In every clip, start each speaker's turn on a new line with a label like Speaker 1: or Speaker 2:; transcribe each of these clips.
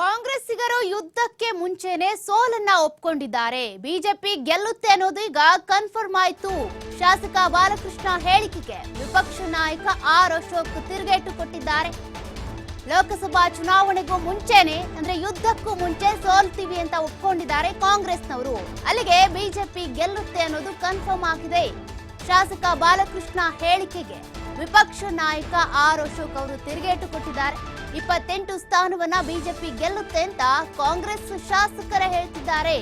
Speaker 1: ಕಾಂಗ್ರೆಸ್ಸಿಗರು ಯುದ್ಧಕ್ಕೆ ಮುಂಚೆನೆ ಸೋಲನ್ನ ಒಪ್ಕೊಂಡಿದ್ದಾರೆ. ಬಿಜೆಪಿ ಗೆಲ್ಲುತ್ತೆ ಅನ್ನೋದು ಈಗ ಕನ್ಫರ್ಮ್ ಆಯ್ತು. ಶಾಸಕ ಬಾಲಕೃಷ್ಣ ಹೇಳಿಕೆಗೆ ವಿಪಕ್ಷ ನಾಯಕ ಆರ್ ಅಶೋಕ್ ತಿರುಗೇಟು ಕೊಟ್ಟಿದ್ದಾರೆ. ಲೋಕಸಭಾ ಚುನಾವಣೆಗೂ ಮುಂಚೆನೆ, ಅಂದ್ರೆ ಯುದ್ಧಕ್ಕೂ ಮುಂಚೆ ಸೋಲ್ತೀವಿ ಅಂತ ಒಪ್ಕೊಂಡಿದ್ದಾರೆ ಕಾಂಗ್ರೆಸ್ನವರು. ಅಲ್ಲಿಗೆ ಬಿಜೆಪಿ ಗೆಲ್ಲುತ್ತೆ ಅನ್ನೋದು ಕನ್ಫರ್ಮ್ ಆಗಿದೆ. ಶಾಸಕ ಬಾಲಕೃಷ್ಣ ಹೇಳಿಕೆಗೆ ವಿಪಕ್ಷ ನಾಯಕ ಆರ್ ಅಶೋಕ್ ಅವರು ತಿರುಗೇಟು ಕೊಟ್ಟಿದ್ದಾರೆ. ಇಪ್ಪತ್ತೆಂಟು ಸ್ಥಾನವನ್ನ ಬಿಜೆಪಿ ಗೆಲ್ಲುತ್ತೆ ಅಂತ ಕಾಂಗ್ರೆಸ್ ಶಾಸಕರ ಹೇಳ್ತಿದ್ದಾರೆ.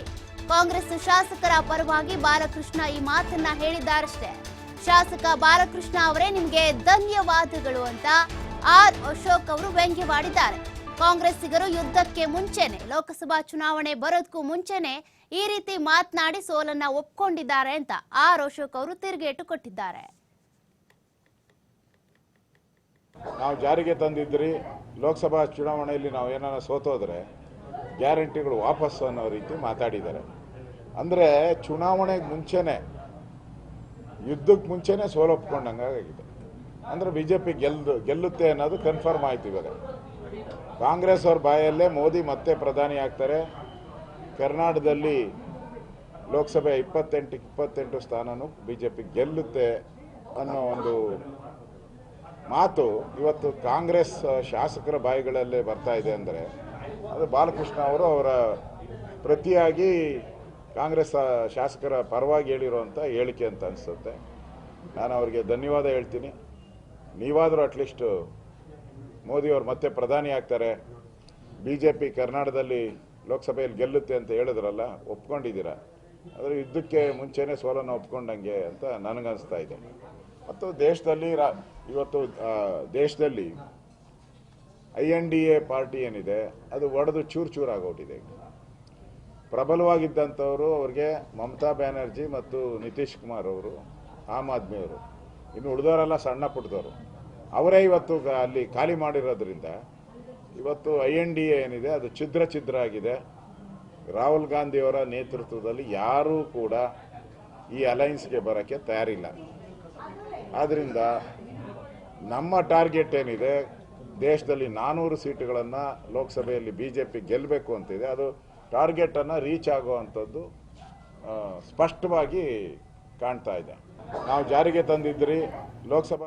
Speaker 1: ಕಾಂಗ್ರೆಸ್ ಶಾಸಕರ ಪರವಾಗಿ ಬಾಲಕೃಷ್ಣ ಈ ಮಾತನ್ನ ಹೇಳಿದ್ದಾರಷ್ಟೇ. ಶಾಸಕ ಬಾಲಕೃಷ್ಣ ಅವರೇ ನಿಮ್ಗೆ ಧನ್ಯವಾದಗಳು ಅಂತ ಆರ್ ಅಶೋಕ್ ಅವರು ವ್ಯಂಗ್ಯವಾಡಿದ್ದಾರೆ ಕಾಂಗ್ರೆಸ್ಸಿಗರು ಯುದ್ಧಕ್ಕೆ ಮುಂಚೆನೆ, ಲೋಕಸಭಾ ಚುನಾವಣೆ ಬರೋದಕ್ಕೂ ಮುಂಚೆನೆ ಈ ರೀತಿ ಮಾತನಾಡಿ ಸೋಲನ್ನ ಒಪ್ಕೊಂಡಿದ್ದಾರೆ ಅಂತ ಆರ್ ಅಶೋಕ್ ಅವರು ತಿರುಗೇಟು ಕೊಟ್ಟಿದ್ದಾರೆ.
Speaker 2: ನಾವು ಜಾರಿಗೆ ತಂದಿದ್ರಿ, ಲೋಕಸಭಾ ಚುನಾವಣೆಯಲ್ಲಿ ನಾವು ಏನಾರ ಸೋತೋದ್ರೆ ಗ್ಯಾರಂಟಿಗಳು ವಾಪಸ್ಸು ಅನ್ನೋ ರೀತಿ ಮಾತಾಡಿದ್ದಾರೆ. ಅಂದರೆ ಚುನಾವಣೆಗೆ ಮುಂಚೆನೆ ಯುದ್ಧಕ್ಕೆ ಮುಂಚೆನೆ ಸೋಲೊಪ್ಕೊಂಡಂಗಾಗಿದೆ ಅಂದರೆ ಬಿ ಜೆ ಪಿ ಗೆಲ್ದು, ಗೆಲ್ಲುತ್ತೆ ಅನ್ನೋದು ಕನ್ಫರ್ಮ್ ಆಯ್ತು ಇವಾಗ. ಕಾಂಗ್ರೆಸ್ ಅವ್ರ ಬಾಯಲ್ಲೇ ಮೋದಿ ಮತ್ತೆ ಪ್ರಧಾನಿ ಆಗ್ತಾರೆ. ಕರ್ನಾಟಕದಲ್ಲಿ ಲೋಕಸಭೆ ಇಪ್ಪತ್ತೆಂಟು ಇಪ್ಪತ್ತೆಂಟು ಸ್ಥಾನನೂ ಬಿ ಜೆ ಪಿ ಗೆಲ್ಲುತ್ತೆ ಅನ್ನೋ ಒಂದು ಮಾತು ಇವತ್ತು ಕಾಂಗ್ರೆಸ್ ಶಾಸಕರ ಬಾಯಿಗಳಲ್ಲೇ ಬರ್ತಾ ಇದೆ ಅಂದರೆ ಅದು ಬಾಲಕೃಷ್ಣ ಅವರು ಅವರ ಪ್ರತಿಯಾಗಿ ಕಾಂಗ್ರೆಸ್ ಶಾಸಕರ ಪರವಾಗಿ ಹೇಳಿರುವಂಥ ಹೇಳಿಕೆ ಅಂತ ಅನಿಸುತ್ತೆ. ನಾನು ಅವರಿಗೆ ಧನ್ಯವಾದ ಹೇಳ್ತೀನಿ. ನೀವಾದರೂ ಅಟ್ಲೀಸ್ಟು ಮೋದಿಯವರು ಮತ್ತೆ ಪ್ರಧಾನಿ ಆಗ್ತಾರೆ. ಬಿ ಜೆ ಪಿ ಕರ್ನಾಟಕದಲ್ಲಿ ಲೋಕಸಭೆಯಲ್ಲಿ ಗೆಲ್ಲುತ್ತೆ ಅಂತ ಹೇಳಿದ್ರಲ್ಲ, ಒಪ್ಕೊಂಡಿದ್ದೀರಾ? ಆದರೆ ಯುದ್ಧಕ್ಕೆ ಮುಂಚೆನೇ ಸೋಲನ್ನು ಒಪ್ಕೊಂಡಂಗೆ ಅಂತ ನನಗನ್ನಿಸ್ತಾ ಇದೆ. ಮತ್ತು ದೇಶದಲ್ಲಿ ಇವತ್ತು ದೇಶದಲ್ಲಿ I N D A party ಏನಿದೆ, ಅದು ಒಡೆದು ಚೂರು ಚೂರು ಆಗೋಗಿದೆ ಪ್ರಬಲವಾಗಿದ್ದಂಥವರು ಅವ್ರಿಗೆ ಮಮತಾ ಬ್ಯಾನರ್ಜಿ ಮತ್ತು ನಿತೀಶ್ ಕುಮಾರ್ ಅವರು, ಆಮ್ ಆದ್ಮಿಯವರು, ಇನ್ನು ಉಳಿದವರೆಲ್ಲ ಸಣ್ಣ ಪುಟ್ಟದವರು ಅವರೇ ಇವತ್ತು ಅಲ್ಲಿ ಖಾಲಿ ಮಾಡಿರೋದ್ರಿಂದ ಇವತ್ತು ಐ ಎನ್ ಡಿ ಎ ಏನಿದೆ, ಅದು ಛಿದ್ರ ಛಿದ್ರ ಆಗಿದೆ. ರಾಹುಲ್ ಗಾಂಧಿಯವರ ನೇತೃತ್ವದಲ್ಲಿ ಯಾರೂ ಕೂಡ ಈ ಅಲೈನ್ಸ್ಗೆ ಬರೋಕ್ಕೆ ತಯಾರಿಲ್ಲ. ಆದ್ದರಿಂದ ನಮ್ಮ ಟಾರ್ಗೆಟ್ ಏನಿದೆ, ದೇಶದಲ್ಲಿ ನಾನೂರು ಸೀಟುಗಳನ್ನು ಲೋಕಸಭೆಯಲ್ಲಿ ಬಿ ಜೆ ಪಿ ಗೆಲ್ಲಬೇಕು ಅಂತಿದೆ. ಅದು ಟಾರ್ಗೆಟನ್ನು ರೀಚ್ ಆಗುವಂಥದ್ದು ಸ್ಪಷ್ಟವಾಗಿ ಕಾಣ್ತಾ ಇದೆ. ನಾವು ಜಾರಿಗೆ ತಂದಿದ್ರಿ ಲೋಕಸಭಾ